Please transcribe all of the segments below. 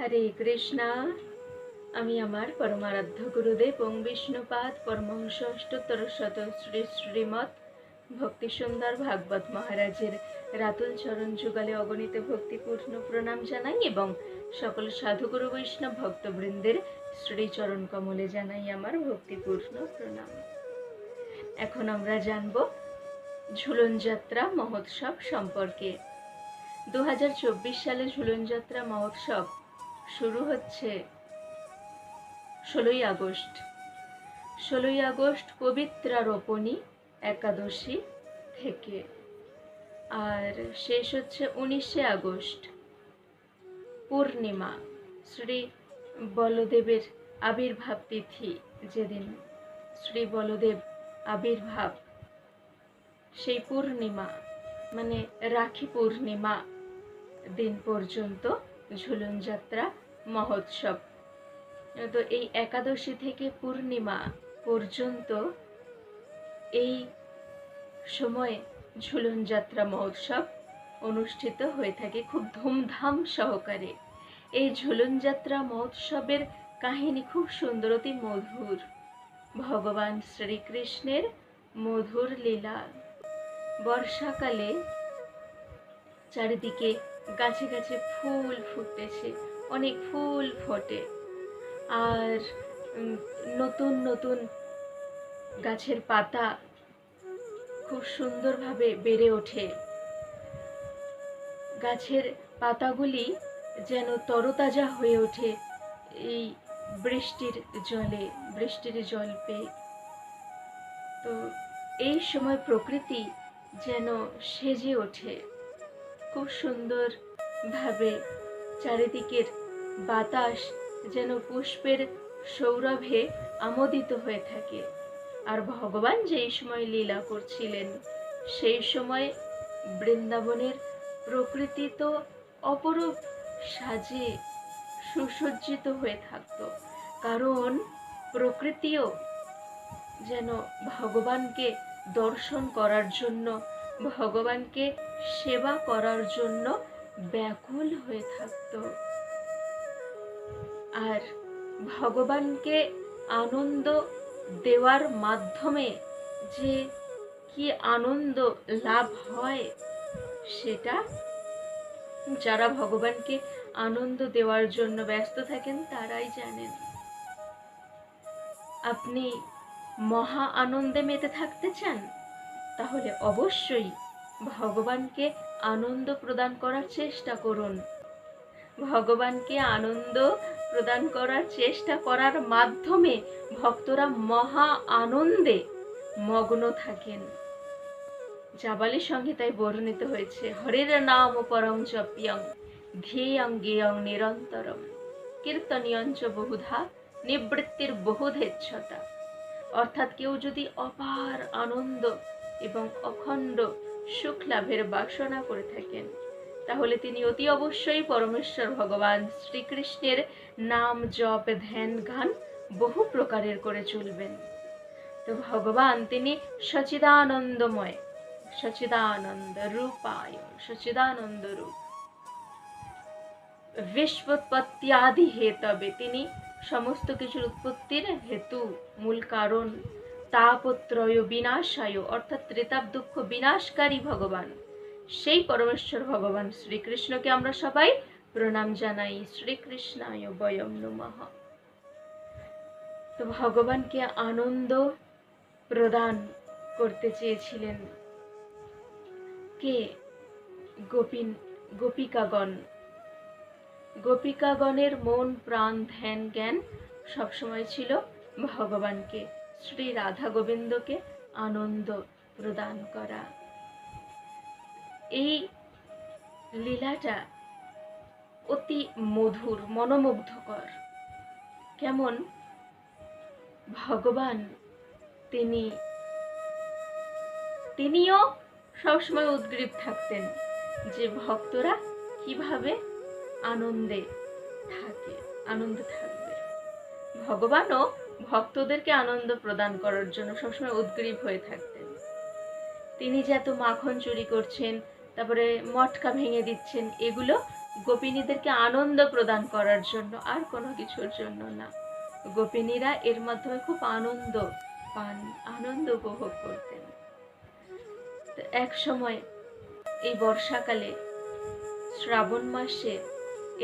হরে কৃষ্ণা। আমি আমার পরমারাধ্য গুরুদেব ওং বিষ্ণুপাদ পরমহংস অষ্টোত্তর শত শ্রী শ্রীমৎ ভক্তি সুন্দর ভাগবত মহারাজের রাতুল চরণ যুগলে অগণিত ভক্তিপূর্ণ প্রণাম জানাই এবং সকল সাধুগুরু বৈষ্ণব ভক্তবৃন্দের শ্রীচরণ কমলে জানাই আমার ভক্তিপূর্ণ প্রণাম। এখন আমরা জানব ঝুলন যাত্রা মহোৎসব সম্পর্কে। দুহাজার চব্বিশ সালে ঝুলন যাত্রা মহোৎসব শুরু হচ্ছে ষোলোই আগস্ট। ষোলোই আগস্ট পবিত্রা রোপণী একাদশী থেকে। আর শেষ হচ্ছে উনিশে আগস্ট। পূর্ণিমা, শ্রী বলদেবের আবির্ভাব তিথি যেদিন শ্রী বলদেব আবির্ভাব, সেই পূর্ণিমা মানে রাখি পূর্ণিমা দিন পর্যন্ত ঝুলন যাত্রা, মহোৎসব। তো এই একাদশী থেকে পূর্ণিমা পর্যন্ত এই সময়ে ঝুলন যাত্রা, মহোৎসব অনুষ্ঠিত হয়ে থাকে খুব ধুমধাম সহকারে। এই ঝুলন যাত্রা, মহোৎসবের কাহিনী খুব সুন্দর, অতি মধুর। ভগবান শ্রীকৃষ্ণের মধুর লীলা। বর্ষাকালে চারিদিকে গাছে গাছে ফুল ফুটেছে, অনেক ফুল ফোটে। আর নতুন নতুন গাছের পাতা খুব সুন্দরভাবে বেড়ে ওঠে। গাছের পাতাগুলি যেন তরতাজা হয়ে ওঠে এই বৃষ্টির জলে, বৃষ্টির জল পেয়ে। তো এই সময় প্রকৃতি যেন সেজে ওঠে। খুব সুন্দরভাবে চারিদিকের বাতাস যেন পুষ্পের সৌরভে আমোদিত হয়ে থাকে। আর ভগবান যেই সময় লীলা করছিলেন, সেই সময় বৃন্দাবনের প্রকৃতি তো অপরূপ সাজে সুসজ্জিত হয়ে থাকতো। কারণ প্রকৃতিও যেন ভগবানকে দর্শন করার জন্য ভগবানকে সেবা করার জন্য ব্যাকুল হয়ে থাকতো। আর ভগবানকে আনন্দ দেওয়ার মাধ্যমে যে কি আনন্দ লাভ হয় সেটা যারা ভগবানকে আনন্দ দেওয়ার জন্য ব্যস্ত থাকেন তারাই জানেন। আপনি মহা আনন্দে মেতে থাকতে চান? তাহলে অবশ্যই ভগবানকে আনন্দ প্রদান করার চেষ্টা করুন। ভগবানকে আনন্দ প্রদান করার চেষ্টা করার মাধ্যমে ভক্তরা মহা আনন্দে মগ্ন থাকেন। জাবালি সংহিতায় বর্ণিত হয়েছে, হরের নাম পরং জপ্যং ধ্যেয়ং গেয়ং নিরন্তরম কীর্তনিয়ঞ্চ বহুধা, নিবৃত্তির বহুধেচ্ছতা। অর্থাৎ কেউ যদি অপার আনন্দ এবং অখণ্ড সুখ লাভের বাসনা করে থাকেন। তাহলে তিনি অতি অবশ্যই পরমেশ্বর ভগবান শ্রীকৃষ্ণের নাম জপ, ধ্যান, গান বহু প্রকারের করে চলবেন। তো ভগবান তিনি সচিদানন্দময় সচিদানন্দ রূপায় সচিদানন্দ রূপ বিশ্বৎপত্তিয়াদি হেতবে তিনি সমস্ত কিছুর উৎপত্তির হেতু, মূল কারণ তাপত্রয় বিনাশায়, অর্থাৎ ত্রেতাপ দুঃখ বিনাশকারী ভগবান। সেই পরমেশ্বর ভগবান শ্রীকৃষ্ণকে আমরা সবাই প্রণাম জানাই। শ্রীকৃষ্ণায় বয়ম নমঃ। তো ভগবানকে আনন্দ প্রদান করতে চেয়েছিলেন কে? গোপিন, গোপিকাগণ। গোপিকাগণের মন, প্রাণ, ধ্যান, জ্ঞান সবসময় ছিল ভগবানকে। শ্রী রাধা গোবিন্দকে আনন্দ প্রদান করা। এই লীলাটা অতি মধুর, মনোমুগ্ধকর। কেমন? ভগবান তিনি, তিনিও সবসময় উদ্গ্রীব থাকতেন যে ভক্তরা কীভাবে আনন্দে থাকে, আনন্দে থাকবে। ভগবানও ভক্তদেরকে আনন্দ প্রদান করার জন্য সবসময় উদ্গ্রীব হয়ে থাকতেন। তিনি যে এত মাখন চুরি করছেন, তারপরে মটকা ভেঙে দিচ্ছেন, এগুলো গোপিনীদেরকে আনন্দ প্রদান করার জন্য আর কোনো কিছুর জন্য না। গোপিনীরা এর মাধ্যমে খুব আনন্দ পান, আনন্দ উপভোগ করতেন। এক সময় এই বর্ষাকালে শ্রাবণ মাসে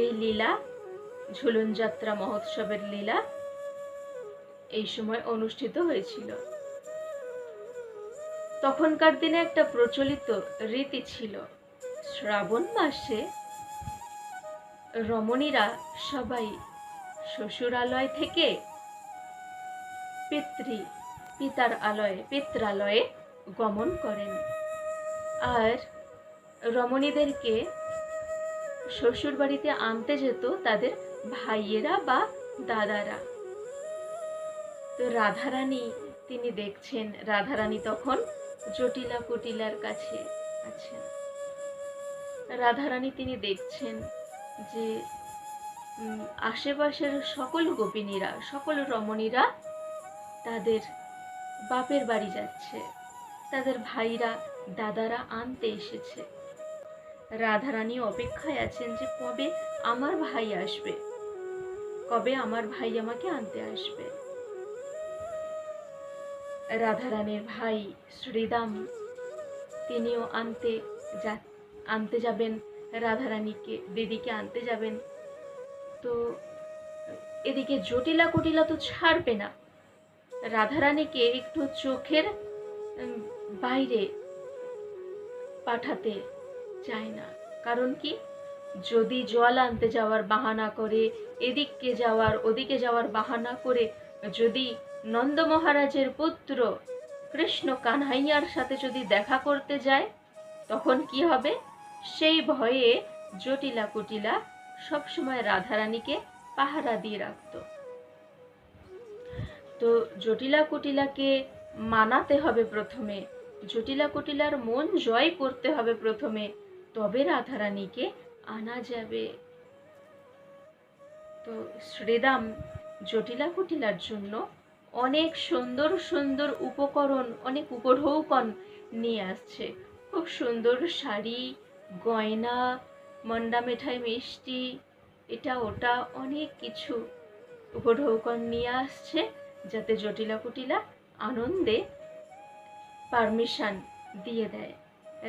এই লীলা ঝুলন যাত্রা মহোৎসবের লীলা এই সময় অনুষ্ঠিত হয়েছিল। তখনকার দিনে একটা প্রচলিত রীতি ছিল, শ্রাবণ মাসে রমণীরা সবাই শ্বশুরালয় থেকে পিতৃ, পিতার আলয়ে, পিত্রালয়ে গমন করেন। আর রমণীদেরকে শ্বশুর বাড়িতে আনতে যেত তাদের ভাইয়েরা বা দাদারা। তো রাধারানী, তিনি দেখছেন রাধারানী তখন জটিলা কুটিলার কাছে আছেন। রাধারানী তিনি দেখছেন যে আশেপাশের সকল গোপিনীরা, সকল রমণীরা তাদের বাপের বাড়ি যাচ্ছে। তাদের ভাইরা, দাদারা আনতে এসেছে। রাধারানী অপেক্ষায় আছেন যে, কবে আমার ভাই আসবে? কবে আমার ভাই আমাকে আনতে আসবে? রাধারানীর ভাই শ্রীদাম। তিনিও আনতে যা, আনতে যাবেন, রাধারানীকে, দিদিকে আনতে যাবেন। তো এদিকে জটিলা কুটিলা তো ছাড়বে না। রাধারানীকে একটু চোখের বাইরে পাঠাতে চায় না। কারণ কি? যদি জল আনতে যাওয়ার বাহানা করে, এদিককে যাওয়ার, ওদিকে যাওয়ার বাহানা করে যদি নন্দ মহারাজের পুত্র কৃষ্ণ কানহাইয়ার সাথে যদি দেখা করতে যায়, তখন কি হবে? সেই ভয়ে জটিলা কুটিলা সবসময় রাধারানীকে পাহারা দিয়ে রাখতো। তো জটিলা কুটিলাকে মানাতে হবে প্রথমে। জটিলা কুটিলার মন জয় করতে হবে প্রথমে। তবে রাধারানীকে আনা যাবে। তো শ্রীদাম জটিলা কুটিলার জন্য অনেক সুন্দর সুন্দর উপকরণ, অনেক উপঢৌকন নিয়ে আসছে। খুব সুন্দর শাড়ি, গয়না, মন্ডা মিঠাই মিষ্টি, এটা ওটা অনেক কিছু উপঢৌকন নিয়ে আসছে যাতে জটিলা কুটিলা আনন্দে পারমিশন দিয়ে দেয়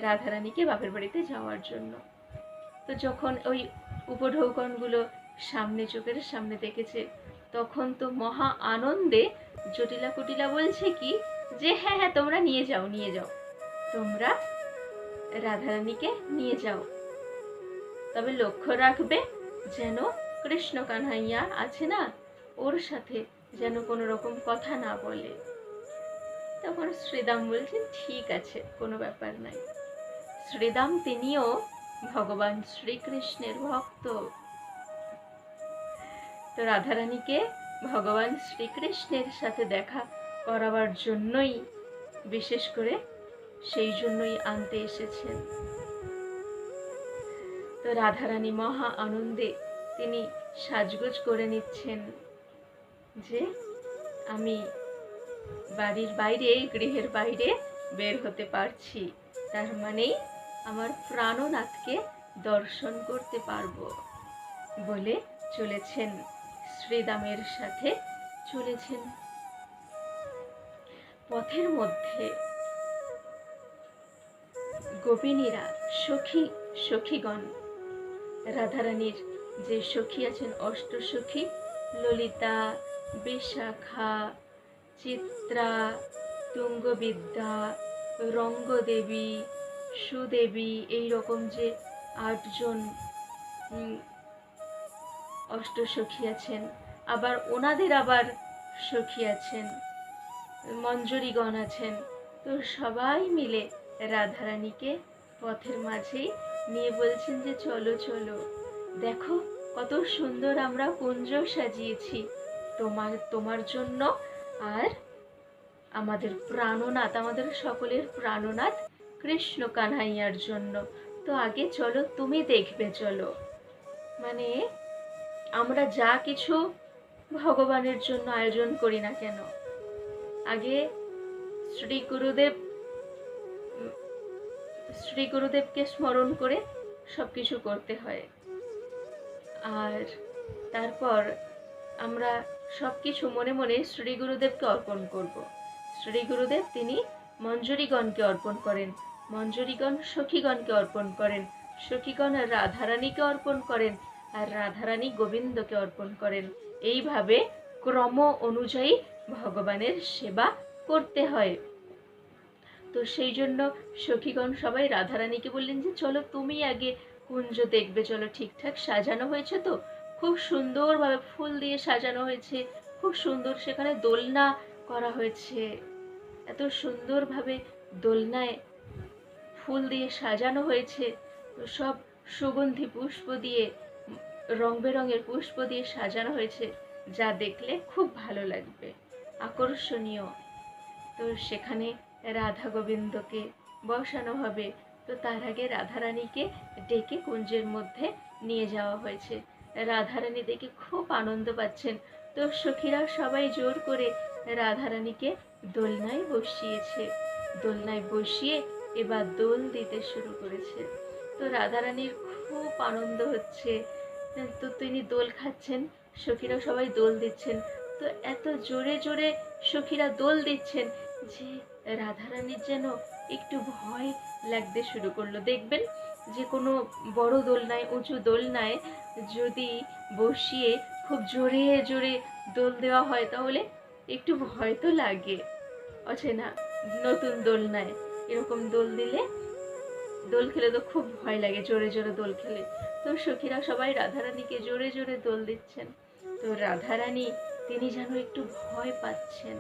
রাধারানীকে বাপের বাড়িতে যাওয়ার জন্য। তো যখন ওই উপঢৌকনগুলো সামনে চোখের সামনে দেখেছে তখন তো মহা আনন্দে জটিলা কুটিলা বলছে কি, যে হ্যাঁ হ্যাঁ তোমরা নিয়ে যাও নিয়ে যাও। তোমরা রাধারানীকে নিয়ে যাও। তবে লক্ষ্য রাখবে, যেন কৃষ্ণ কানহাইয়া আছে না, ওর সাথে যেন কোনো রকম কথা না বলে। তখন শ্রীদাম বলছেন, ঠিক আছে, কোনো ব্যাপার নাই। শ্রীদাম তিনিও ভগবান শ্রীকৃষ্ণের ভক্ত। তো রাধারানীকে ভগবান শ্রীকৃষ্ণের সাথে দেখা করাবার জন্যই, বিশেষ করে সেই জন্যই আনতে এসেছেন। তো রাধারানী মহা আনন্দে তিনি সাজগোজ করে নিচ্ছেন যে, আমি বাড়ির বাইরে, গৃহের বাইরে বের হতে পারছি। তার মানেই আমার প্রাণনাথকে দর্শন করতে পারব বলে চলেছেন শ্রীদামের সাথে চলেছেন। পথের মধ্যে গোপিনীরা সখী, সখীগণ, রাধারানীর যে সখী আছেন অষ্টসখী ললিতা, বিশাখা, চিত্রা, তুঙ্গবিদ্যা, রঙ্গদেবী, সুদেবী এই রকম যে আটজন উম, অষ্টসখী আছেন আবার ওনাদের আবার সখী আছেন মঞ্জরীগণ আছেন। তো সবাই মিলে রাধারানীকে পথের মাঝেই নিয়ে বলছেন যে চলো চলো। দেখো কত সুন্দর আমরা কুঞ্জ সাজিয়েছি। তোমার তোমার জন্য আর আমাদের প্রাণনাথ আমাদের সকলের প্রাণনাথ কৃষ্ণ কানহাইয়ার জন্য। তো আগে চলো তুমি দেখবে চলো। মানে আমরা যা কিছু ভগবানের জন্য আয়োজন করি না কেন? আগে শ্রী গুরুদেব, শ্রী গুরুদেবকে স্মরণ করে সব কিছু করতে হয়। আর তারপর আমরা সব কিছু মনে মনে শ্রী গুরুদেবকে অর্পণ করব। শ্রী গুরুদেব তিনি মঞ্জুরিগণকে অর্পণ করেন, মঞ্জুরিগণ সখীগণকে অর্পণ করেন, সখীগণ রাধারানীকে অর্পণ করেন আর রাধারানী গোবিন্দকে অর্পণ করেন। এইভাবে ক্রম অনুযায়ী ভগবানের সেবা করতে হয়। তো সেই জন্য সখীগণ সবাই রাধারানীকে বললেন যে, চলো তুমি আগে কুঞ্জ দেখবে, চলো ঠিকঠাক সাজানো হয়েছে তো? খুব সুন্দরভাবে ফুল দিয়ে সাজানো হয়েছে, খুব সুন্দর সেখানে দোলনা করা হয়েছে। এত সুন্দরভাবে দোলনায় ফুল দিয়ে সাজানো হয়েছে। সব সুগন্ধি পুষ্প দিয়ে রং বেরঙের পুষ্প দিয়ে সাজানো হয়েছে, যা দেখলে খুব ভালো লাগবে। আকর্ষণীয়। তো সেখানে রাধা গোবিন্দকে বসানো হবে। তো তার আগে রাধারানীকে ডেকে কুঞ্জের মধ্যে নিয়ে যাওয়া হয়েছে। রাধারানী দেখে খুব আনন্দ পাচ্ছেন। তো সখীরা সবাই জোর করে রাধারানীকে দোলনায় বসিয়েছে। দোলনায় বসিয়ে এবার দোল দিতে শুরু করেছে। তো রাধারানীর খুব আনন্দ হচ্ছে। তো তিনি দোল খাচ্ছেন সখীরা সবাই দোল দিচ্ছেন। তো এত জোরে জোরে সখীরা দোল দিচ্ছেন যে রাধারানীর যেন একটু ভয় লাগতে শুরু করল। দেখবেন যে কোনো বড় দোলনায় উঁচু দোলনায় যদি বসিয়ে খুব জোরে জোরে দোল দেওয়া হয় তাহলে একটু ভয় তো লাগে। অচেনা নতুন দোলনায় এরকম দোল দিলে দোল খেলে তো খুব ভয় লাগে, জোরে জোরে দোল খেলে। তো সখীরা সবাই রাধারানীকে জোরে জোরে দোল দিচ্ছেন। তো রাধারানী, তিনি যেন একটু ভয় পাচ্ছেন।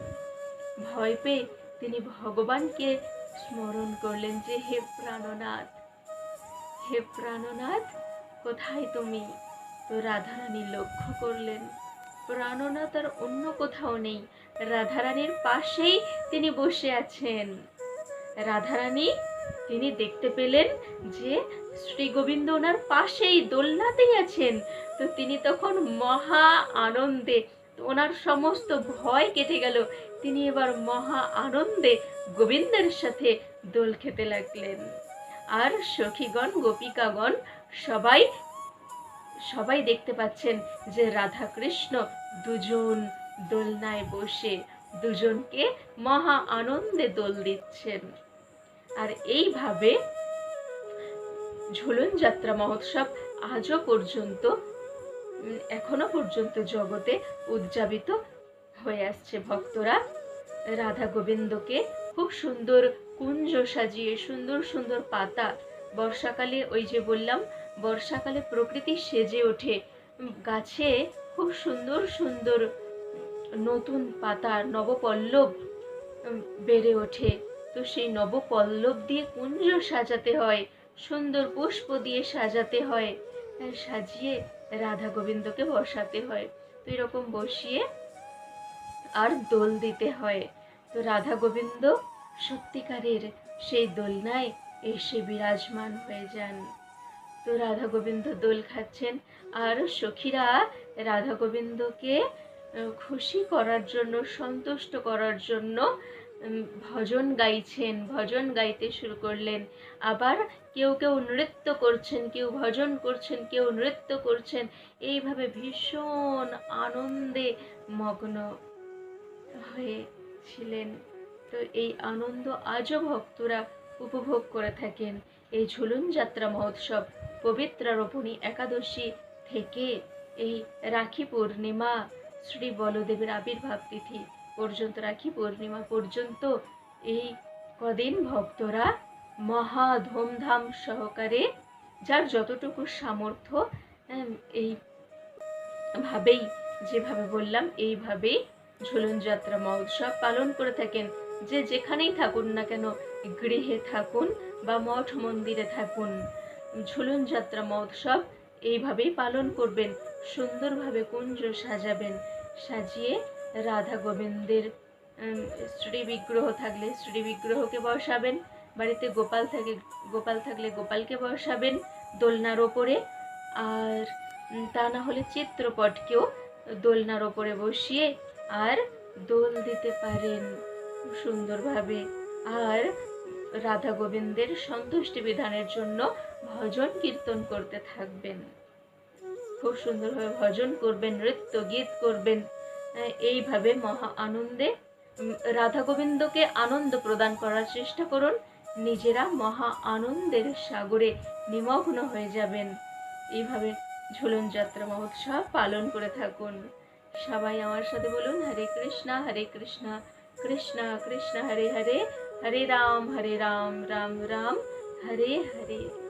ভয় পেয়ে তিনি ভগবানকে স্মরণ করলেন যে, হে প্রাণনাথ হে প্রাণনাথ, কোথায় তুমি? তো রাধারানী লক্ষ্য করলেন, প্রাণনাথ আর অন্য কোথাও নেই। রাধারানীর পাশেই তিনি বসে আছেন। রাধারানী তিনি দেখতে পেলেন যে শ্রী গোবিন্দ ওনার পাশেই দোলনাতেই আছেন। তো তিনি তখন মহা আনন্দে, ওনার সমস্ত ভয় কেটে গেল। তিনি এবার মহা আনন্দে গোবিন্দের সাথে দোল খেতে লাগলেন। আর সখীগণ, গোপিকাগণ সবাই সবাই দেখতে পাচ্ছেন যে রাধা কৃষ্ণ দুজন দোলনায় বসে, দুজনকে মহা আনন্দে দোল দিচ্ছেন। আর এইভাবে ঝুলন যাত্রা মহোৎসব আজও পর্যন্ত এখনও পর্যন্ত জগতে উদযাপিত হয়ে আসছে। ভক্তরা রাধা গোবিন্দকে খুব সুন্দর কুঞ্জ সাজিয়ে, সুন্দর সুন্দর পাতা বর্ষাকালে ওই যে বললাম, বর্ষাকালে প্রকৃতি সেজে ওঠে। গাছে খুব সুন্দর সুন্দর নতুন পাতা, নবপল্লব বেড়ে ওঠে। তো সেই নবপল্লব দিয়ে কুঞ্জ সাজাতে হয়, সুন্দর পুষ্প দিয়ে সাজাতে হয় সাজিয়ে রাধা গোবিন্দকে বসাতে হয়। তো এরকম বসিয়ে আর দোল দিতে হয়। তো রাধা গোবিন্দ সত্যিকারের সেই দোলনায় এসে বিরাজমান হয়ে যান। তো রাধা গোবিন্দ দোল খাচ্ছেন, আর সখীরা রাধা গোবিন্দকে খুশি করার জন্য, সন্তুষ্ট করার জন্য ভজন গাইছেন, ভজন গাইতে শুরু করলেন। আবার কেউ কেউ নৃত্য করছেন, কেউ ভজন করছেন, কেউ নৃত্য করছেন। এইভাবে ভীষণ আনন্দে মগ্ন হয়েছিলেন। তো এই আনন্দ আজও ভক্তরা উপভোগ করে থাকেন। এই ঝুলন যাত্রা মহোৎসব, পবিত্র রোপণী একাদশী থেকে এই রাখি পূর্ণিমা শ্রী বলদেবের আবির্ভাব তিথি পর্যন্ত রাখি, পূর্ণিমা পর্যন্ত এই কদিন ভক্তরা মহা ধুমধাম সহকারে, যার যতটুকু সামর্থ্য এই ভাবেই, যেভাবে বললাম, এইভাবেই ঝুলন যাত্রা মহোৎসব পালন করে থাকেন। যে যেখানেই থাকুন না কেন, গৃহে থাকুন বা মঠ মন্দিরে থাকুন, ঝুলন যাত্রা মহোৎসব এইভাবেই পালন করবেন, সুন্দরভাবে কুঞ্জ সাজাবেন, সাজিয়ে রাধা গোবিন্দের শ্রী বিগ্রহ থাকলে শ্রী বিগ্রহকে বসাবেন, বাড়িতে গোপাল থাকে, গোপাল থাকলে গোপালকে বসাবেন দোলনার ওপরে, আর তা না হলে চিত্রপটকেও দোলনার ওপরে বসিয়ে আর দোল দিতে পারেন সুন্দরভাবে। আর রাধা গোবিন্দের সন্তুষ্টি বিধানের জন্য ভজন কীর্তন করতে থাকবেন। খুব সুন্দরভাবে ভজন করবেন, নৃত্য গীত করবেন। এইভাবে মহা আনন্দে রাধা গোবিন্দকে আনন্দ প্রদান করার চেষ্টা করুন। নিজেরা মহা আনন্দের সাগরে নিমগ্ন হয়ে যাবেন। এইভাবে ঝুলন যাত্রা মহোৎসব পালন করে থাকুন। সবাই আমার সাথে বলুন, হরে কৃষ্ণা হরে কৃষ্ণা কৃষ্ণা, কৃষ্ণ, হরে হরে হরে রাম হরে রাম রাম রাম, হরে হরে।